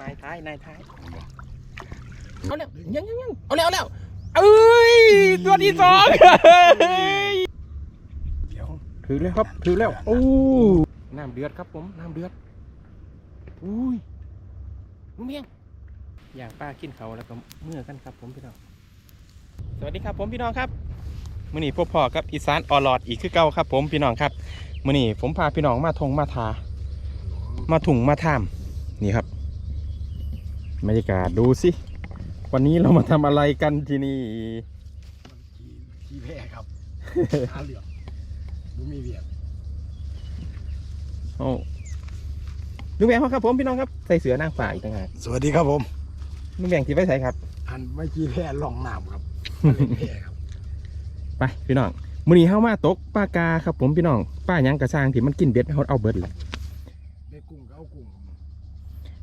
นายท้ายนายท้ายเอาแล้วยังยังยังเอาแล้วเอาแล้วเอ้ยตัวที่สองเฮ้ยเดี๋ยวถือแล้วครับถือแล้วโอ้น้ำเดือดครับผมน้ำเดือดอุ้ยลุงเมียงอย่างป้ากินเขาวแล้วก็เมื่อกันครับผมพี่น้องสวัสดีครับผมพี่น้องครับมื่อนี้พบพ่อกับอีสานออลอดอีกคือเก่าครับ ผมพี่น้องครับมื่อนี้ผมพาพี่น้องมาทงมาทา มาถุงมาทามนี่ครับ บรรยากาศดูสิ วันนี้เรามาทำอะไรกันที่นี่ขี้แพ้ครับหาเหลืองบ่มีเวียกโอ้ลุงแบงครับผมพี่น้องครับใส่เสือนางฝ่าอีกต่างหากสวัสดีครับผมลุงแบงที่ไว้ใส่ครับ อันไม่ขี้แพ้ลองน้ำครับอันเล่นแพ้ครับ ไปพี่น้องมื้อนี้เฮามาตกปลากาครับผมพี่น้องป้าหยังกระซางที่มันกินเบ็ดเฮาเอาเบิดเลยได้กุ้งก็เอากุ้ง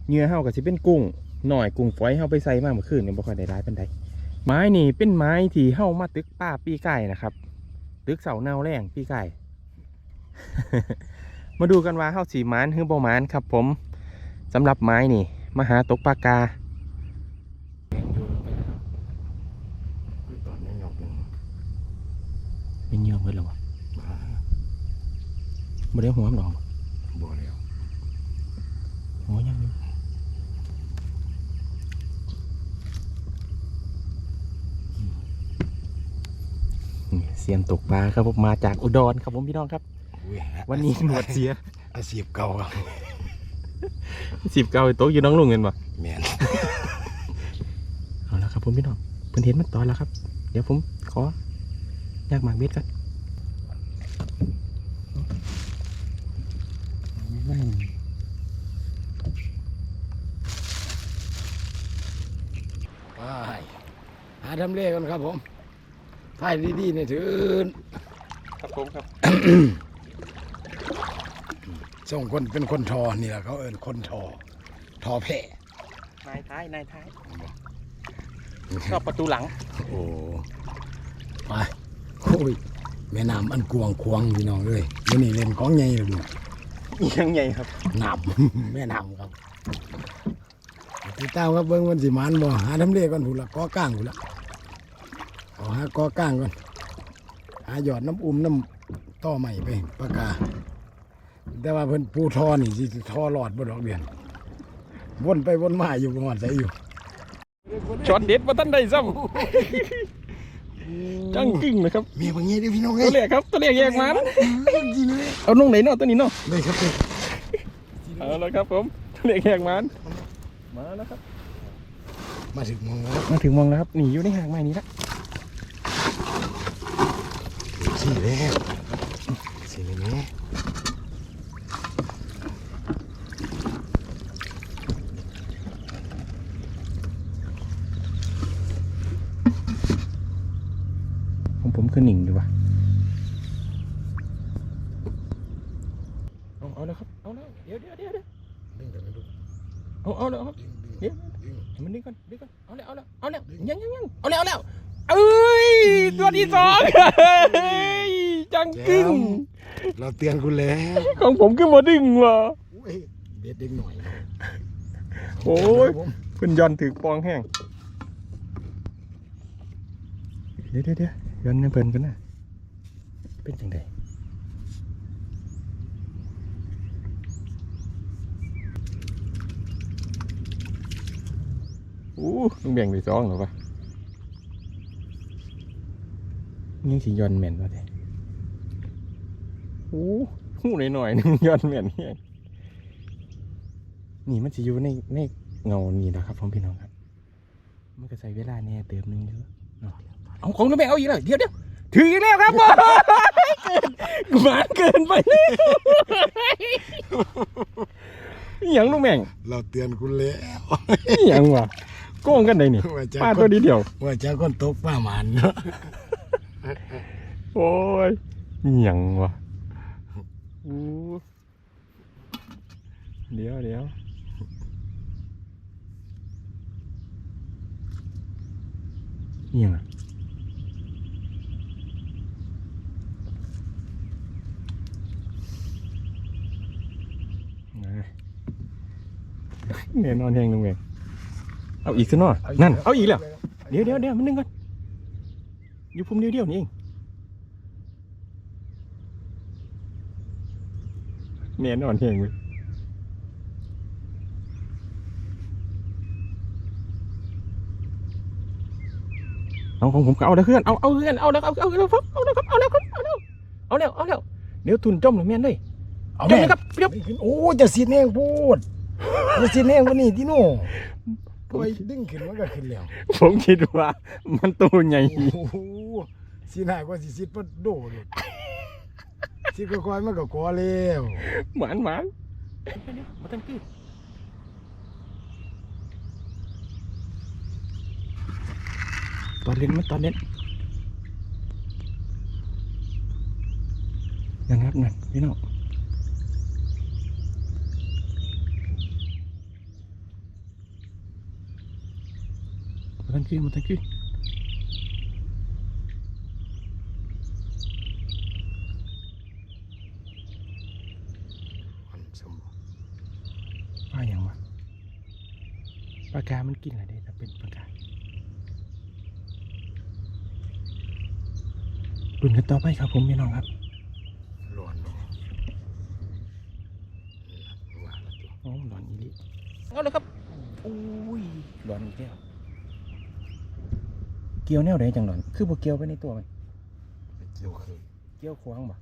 เหงื่อเฮาก็สิเป็นกุ้ง หน่อยกุ้งฝอยเฮาไปใส่มาเมื่อคืนนี่บ่ค่อยได้ร้ายปานใดไม้นี่เป็นไม้ที่เฮามาตึกป้าปีไก่นะครับ ตึกเสาแนวแรงปีไก่ มาดูกันว่าเฮาสีมานหรือบ่มานครับ ผมสำหรับไม้นี่มาหาตกปลากาตอนนี้ยกเป็นเป็นเหยื่อเบิดแล้ววะบ่ได้หัวมันออกบ่แล้วหัวยังอยู่นี่ เสียนตกปลาครับผมมาจากอุดรครับผมพี่น้องครับอุ้ยวันนี้หนวดเสียอาชีพเก่าครับสิบเก้าโต๊ะอยู่น้องลุงเงินบ่แม่นเอาละครับผมพี่น้องเพิ่นเห็นมันตอนแล้วครับ เดี๋ยวผมขออยากหมากเบ็ดกันไปหาทำเลกันครับผม ถ่ายดีๆในถืนครับผมครับ ส่งคนเป็นคนทอนี่แหละเขาเอิ้นคนทอ ทอแพ้นายท้ายนายท้ายชอบประตูหลัง โอ้ไปโอ้ยแม่น้ำอันกวางควางพี่น้องเลยมื่อนี้เล่นของใหญ่เลยยังไงครับน้ำแม่น้ำครับติดตามครับเบิ้งวันสิมานบ่หาทำเลก่อนผู้ละกอก้างผู้ละ เอาหากอก้างก่อน หาหยอดน้ำอุ่มน้ำต่อใหม่ไปปากกา แต่ว่าเพิ่นปูทอนี่สิทอหลอดบ่ดอกเดือนวนไปวนมาอยู่บ่ฮอดใส่อยู่ช็อตเด็ดมาตั้งได้ซ้ำจังกึ่งนะครับเมียบางงี้เด้อพี่น้องตัเอ้วยแรกครับตัวแรกแยกมันจริงเลยเอาน้องไหนเนาะตัวนี้เนาะเลยครับเลยเอาแล้วครับผมตัวแรกแยกมันมาแล้วครับมาถึงมองแล้วมาถึงมองแล้วครับหนีอยู่ในหางไม้นี้ละ สี่ แล้วสี่เลยแม่ของผมคือหนิงดีกว่าเอาเอาแล้วครับ เอาแล้วเดี๋ยวเดี๋ยวเดี๋ยวเดี๋ยวดึงกันนะลูกเอาเอาแล้วครับดึงดึงเดี๋ยวดึงให้มันดึงก่อนดึงก่อนเอาแล้วเอาแล้วเอาแล้วยังยังยังเอาแล้วเอาแล้ว เอ้ยตัวที่สองเฮ้ยจังกึ่งเราเตือนคุณแล้วของผมขึ้นมาดึงว่ะอุ้ยเบ็ดเด็กหน่อยโอ้ยครับผมเพิ่นย้อนถือปองแห้งเดี๋ยวเดี๋ยวเดี๋ยวย้อนให้เพิ่นกันนะเป็นจังไดอู้ลุงแบ่งไปสองเหรอวะ ยังสิย้อนแม่นวะเด้อู้หูหน่อยๆหนึงย้อนแม่นเฮียนี่มันจะอยู่ในในเงานี่นะครับผมพี่น้องครับ มันก็ใช้เวลาแน่เติมหนึงอยู่เนาะเอาของลุงแบ่งเอาอีกแล้วเดี๋ยวเดี๋ยวถืออีกแล้วครับเกินหมานเกินไปอหย่างลุงแบ่ง เราเตือนคุณแล้วอหย่างวะโกงกันได้นี่ว่าจะปลาตัวนี้เดียวว่าจะคนตกป้าหมันเนาะ โอ้ยอหย่างวะอู้เดี๋ยวเดี๋ยวอหย่างอะนะแน่นอนแหงลุงแมงเอาอีกซะหน่อยนั่น เอาอีกแล้ว เดี๋ยวเดี๋ยวเดี๋ยวมันนึงก่อนอยู่พุ่มเดียวเดียวนี่เอง แน่นอนแหงเลยเอาของผมก็เอาแล้วเพื่อนเอาเอาเพื่อนเอาแล้วเอาเอาแล้วครับเอาแล้วครับเอาแล้วครับเอาแล้วเอาแล้วเอาแล้วเดี๋ยวทุนจมหรือแม่นเลยเอาจมแม่เลยครับเดี๋ยวโอ้จะสีแห้งพูดจะสีแห้งวันนี้ที่โน่ปล่อยดึงขึ้นมันก็ขึ้นแล้วผมคิดว่ามันตัวใหญ่โอ้โหสีหน้ากว่าสิสิดปัดโดเลย สิก็คอยมันก็กอแล้วหวานหวานมาตั้งคือตอนเล่นมันตอนเล่นนั่นครับนั่นพี่น้องมาตั้งคือมาตั้งคือ มันสมบูรณ์ ปลาอย่างวะปลา กามันกินอะไรได้ถ้าเป็นปลากาดุนกันต่อไปครับผมพี่น้องครับร้อนเนาะว่าแล้วตัวโอ้หลอนอีลิเอาเลยครับอุ้ยหลอนอีกแล้วเกี่ยวแนวไหนจังหลอน คือบ่เกี่ยวไปในตัวมันไปเกี่ยวคือเกี่ยวควางบ่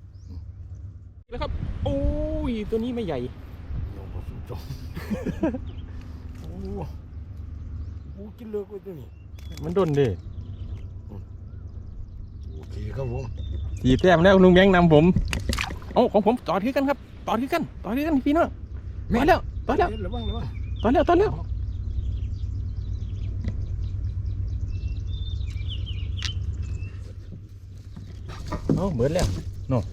แล้วครับโอ้ยตัวนี้ไม่ใหญ่โยงกับจมโอ้ โหโอ้กินเลิกไว้ตัวนี้มันโดนเด้โอเคครับผมสีแต้มแล้วลุงแบงค์นำผมเอ้าของผมต่อที่กันครับ ต่อที่กันต่อที่กันพี่น้องต่อแล้วต่อแล้วระวังระวังต่อแล้วต่อแล้วเอ้าเหมือนแล้วเนาะ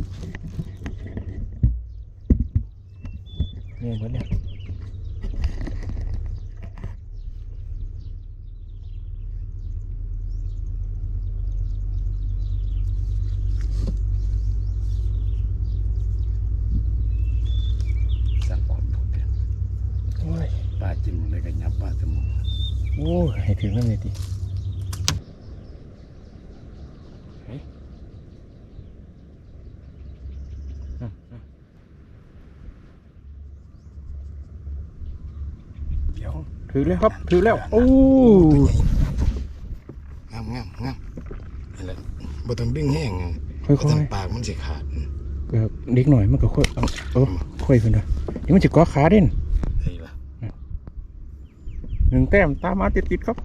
นี่เหมือนแล้ว สั่งความพูดเด่น โอ้ย ปลาจิ้มเลยกันยับปลาสมอง โอ้ยให้ ถึงนั่นเลยทีเฮ้ยอะอะเดี๋ยวถือแล้วครับ ถือแล้ว โอ้งามงามงามนี่แหละบ่ต้องดึงแห้งไงค่อยบ่ต้องปากมันสิขาดๆก็เด็กหน่อยมันก็ค่อยเอาเออค่อยขึ้นด้วยนี่มันจะก้อขาเด่นเฮ้ยล่ะ หนึ่งแต้มตามมาติดๆครับ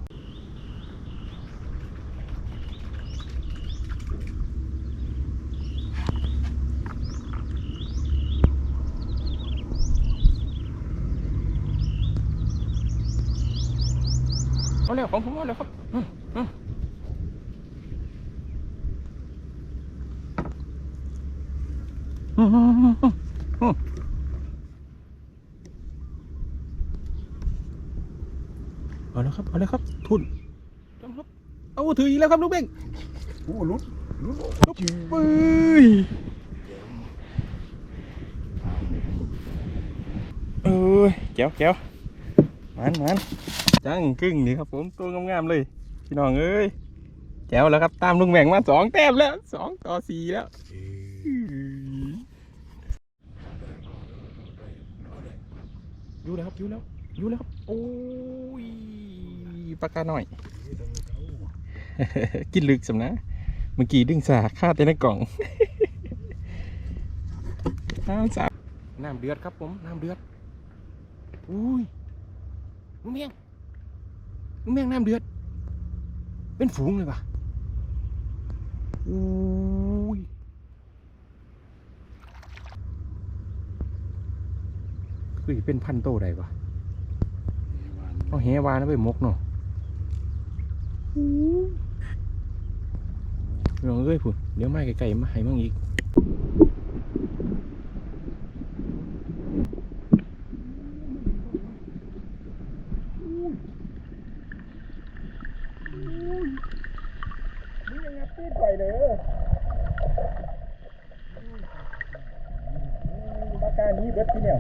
เอาแล้วของผมเอาแล้วครับอืมอืมอืมอืมอืมอืมอืมเอาแล้ว ครับเอาแล้วครับทุนจำครับเอาถืออีกแล้วครับลูกเบ้งโอ้ลุดลุดลุกปื้ยเอ้ยแก้วแก้วมันมันจังกึ่งนี่ครับผมตัวงามๆเลยพี่น้องเอ้ยแก้วแล้วครับตามลุงแบ่งมาสองแต้มแล้วสองต่อสี่แล้วอยู่แล้วครับอยู่แล้วอยู่แล้วครับโอ้ย ปากกาหน่อย กินลึกสำนะ เมื่อกี้ดึงสาฆ่าแต่ในกล่องน้ำสาน้ำเดือดครับผม น้ำเดือด อุ้ยลุงเมียงลุงเมียงน้ำเดือด เป็นฝูงเลยปะอุ้ยคือเป็นพันโตได้ปะเอาแหวานไปมกเนาะ ลองเอ้ยผุนเดี๋ยวไม่ไกลๆมาให้มั่งอีก นี่ยังงับตีนไปเลยปากกานี้เบ็ดที่เนี่ย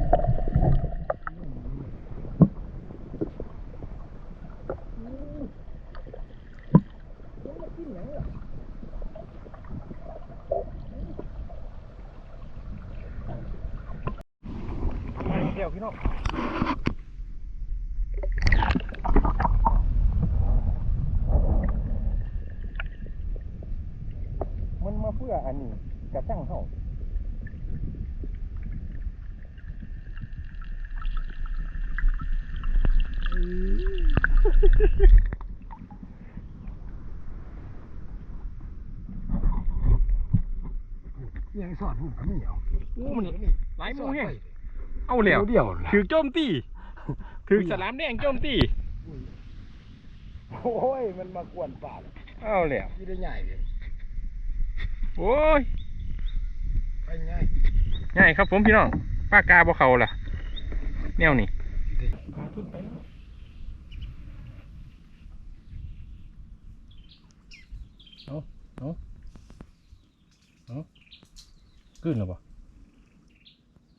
ออันนี้กระจังเฮา嗯 ยังสอนหุ่นนี่เหรอโอ้มันหลายหมูแฮงเอาแล้วเดียวถือโจมตีถือสลามแดงโจมตีโอ้ยมันมากวนป่าเลยเอาแล้วที่ได้ใหญ่เลยโอ้ยไปง่ายง่ายครับผมพี่น้องป้ากาบ่เขาล่ะแนวนี้เอาเอาเอา ขึ้นหรอเปล่า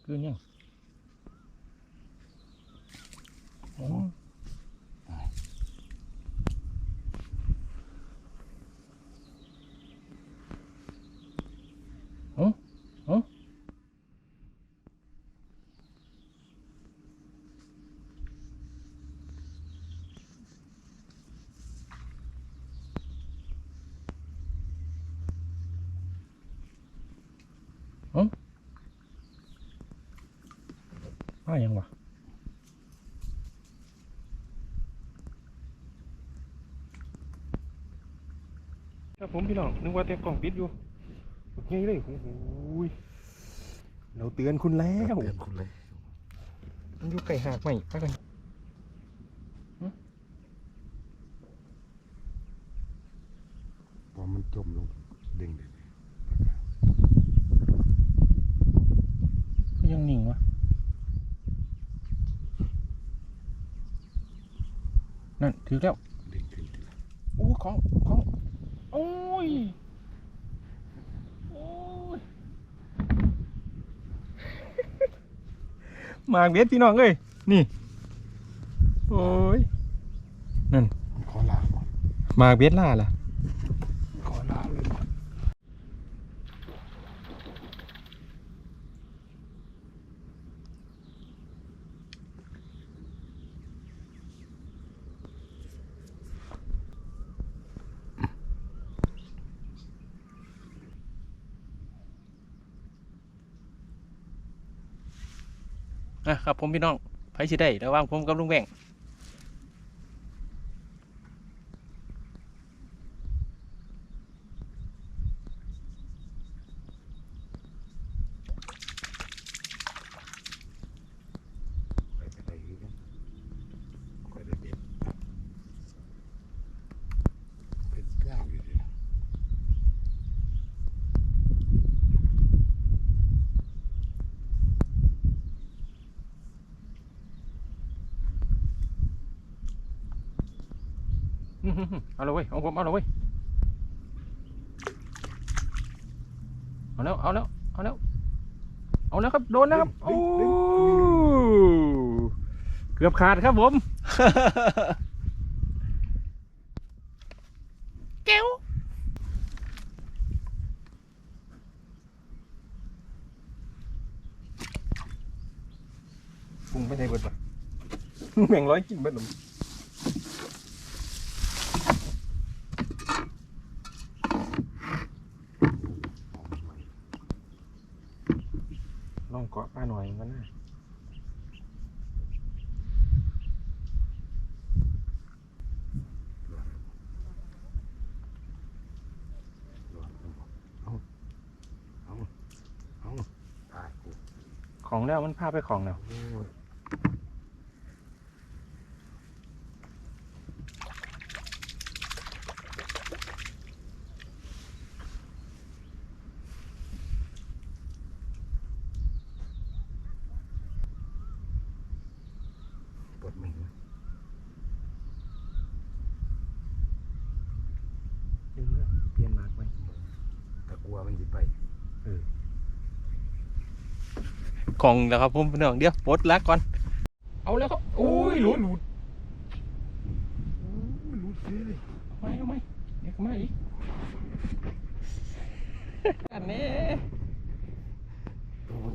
ขึ้นยังอ๋อายังวะครับผมพี่น้องนึกว่าแต่กล่องปิดอยู่ไงเลยโอ้โหยเราเตือนคุณแล้วเตือนคุณเลยมันอยู่ไก่หากไหมไปกันพอมันจมลงดึงเลยก็ยังนิ่งวะ นั่นถือแล้วดึงขึ้นทีละโอ้ของของโอ้ยโอ้ยหมากเบ็ดพี่น้องเอ้ยนี่ โอ้ยขอลาก่อนหมากเบ็ดล่าล่ะ ขอลาเลย นะครับผมพี่น้องไผสิได้ระหว่างผมกับลุงแบง ไปไปไปอีกกันค่อยได้เบ็ดเป็นยาวอยู่ดีนะ อื้อหือหือ เอาเลยเว้ยเอาผมเอาเลยเว้ยเอาแล้วเอาแล้วเอาแล้วเอาแล้วครับโดนนะครับโอ้เกือบขาดครับผมแก้วปุ้งไม่ใช่เบิดปะแม่งร้อยกินเบิดหนุ่ม ลองเกาะปลา หน่อยมันก็น่าของแล้วมันพาไปของแล้วอ้ ยปวดมึงดึงเลือดเปลี่ยนมากไปถ้ากลัวมันจะไปของแล้วครับผมพี่น้องเดี๋ยวปลดลักก่อน เอาแล้วครับโอ้ยหลุดหลุด มันรู้สิเลย ไม่เอาไม่เดี๋ยวมาอีกอันนี้ ตัวมัน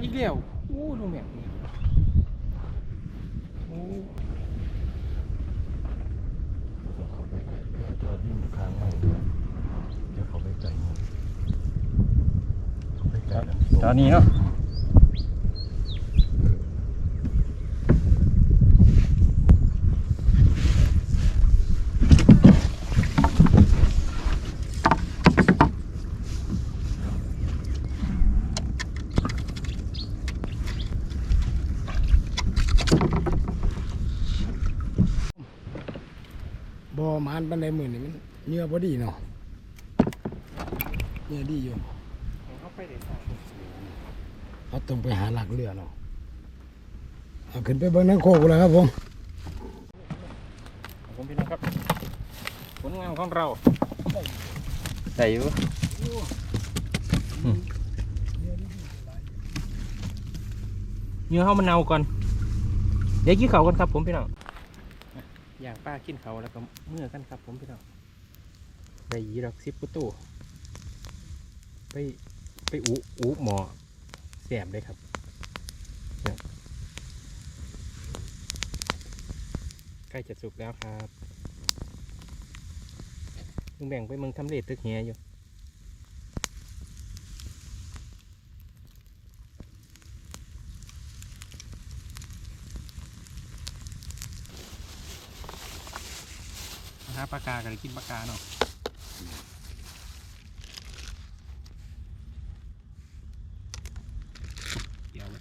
นี่ แล้วโอ้ดูแม่งนี่โอ้จอดอยู่ข้างมันจะเข้าไปไกลมันเข้าไปไกลแล้วตอนนี้เนาะ หมานปานใดมื้อนี่มันเหงื่อบ่ดีเนาะเหงื่อดีอยู่เขาไปเด็ดเขาต้องไปหาหลักเรือเนาะเอาขึ้นไปเบิ่งนังโคกเลยครับผมผมพี่น้องครับผลงานของเราใส่อยู่เนื้อเขามันเนาก่อน เดี๋ยวกินเขาวกันครับผมพี่น้อง อย่างป้ากินเขาแล้วก็เมื่อกันครับผมพี่น้องไปยีรักซิบกุตูไปไปอุอุหมอแสบเลยครับใกล้จะสุกแล้วครับมึงแบ่งไปมึงทำเลดตึกเฮียอยู่ ปลากากันกินปลากาเนาะเดี๋ยวไป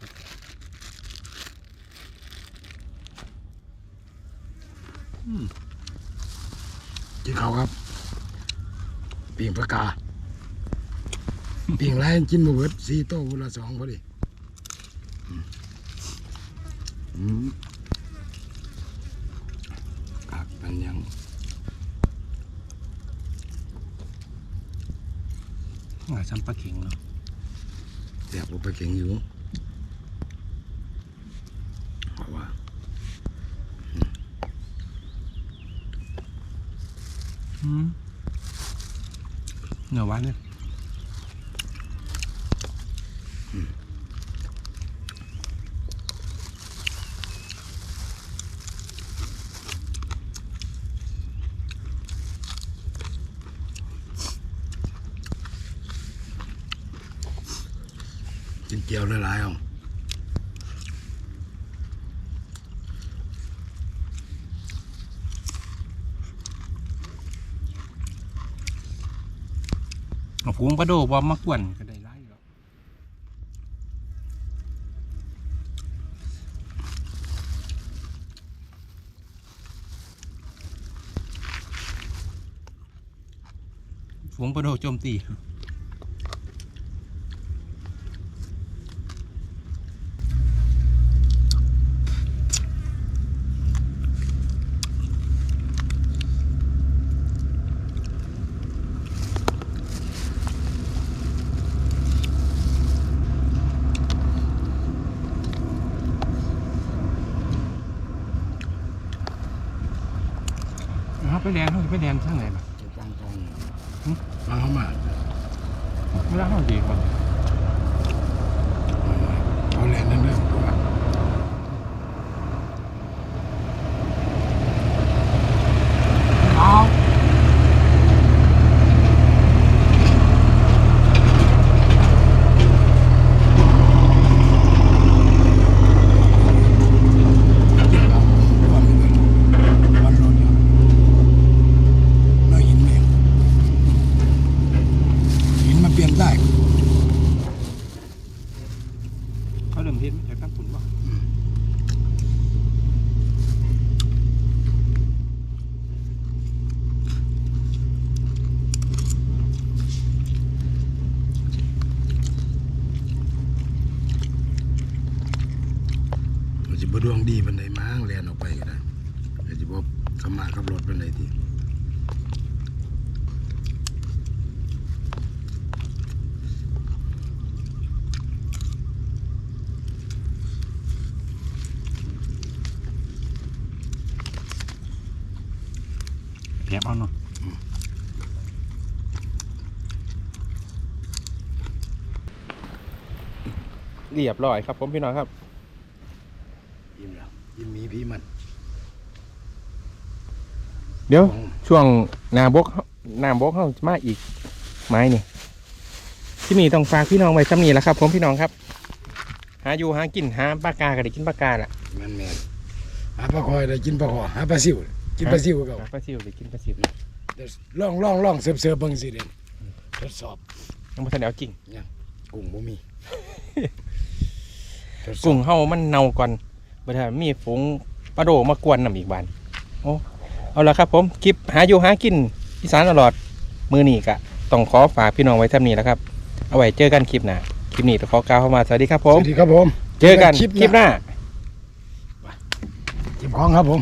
กินเขาครับปิ่งปลากาปิ่งไรกินบ่เบิดสี่โต๊ะคนละสองพอดีอืมอืมคักเป็นยัง ว่าซ้ำปลาเข็งเนาะแซ่บบ่ไปเก่งอยู่เพราะว่าอืมเนื้อหวานเนี่ย เกี๊ยวหลายๆเอาเอาฟูงปลาโดบอมมากวนก็ได้ไล่หรอกฝูงปลาโดโจมตี ไปแนเขาจะไปแดนช่างไหนล่ะ จะฟังกอง หึ มาเข้ามา ไม่ได้เขาดีกว่า เอาแหลนนั่นเด้อเพราะว่าเอาวันรถเนี่ยเราหินไหมหินมาเปลี่ยนได้ เขาเริ่มเห็นจากตั้งผุนว่า มัน จะบ่ดวงดีปานใดมั้งแล่นออกไปก็ได้มันจะบ่ขมาขับรถปานใดทีแผลเอาเนาะเรียบร้อยครับผมพี่น้องครับยิ้ม แล้วยิ้มมีพี่มันเดี๋ยวของช่วงหนาบกหนาบกเขามาอีกไม้นี่ที่นี่ต้องฝากพี่น้องไว้ซ้ำนี้แหล้วครับ ผมพี่น้องครับ หาอยู่หากินหาปลากาก็ได้กินปลากาแหละแม่นแม่นหาปลาคอยได้กินปลาคอหาปลาซิวกินปลาซิวก็หาปลาซิวได้กินปลาซิวเดี๋ยวลองลองลองเสิร์ฟเสิร์ฟเบิ่งสิเด่นทดสอบยังไม่ทันได้เอาจริงกุ้งบ่มีทดสอบกุ้งเฮามันเน่าก่อน บ่ได้มีฝูงปลาโดมากวนนำอีกบานโอ้เอาละครับผมคลิปหาอยู่หากินอีสานตลอดมือนี้กะต้องขอฝากพี่น้องไว้เท่านี้แล้วครับ เอาไว้เจอกันคลิปหน้าคลิปนี้ต้องขอกล่าวเข้ามาสวัสดีครับผสม วัสดีครับผมเจอกันคลิปคลิปหน้าจิบของครับผม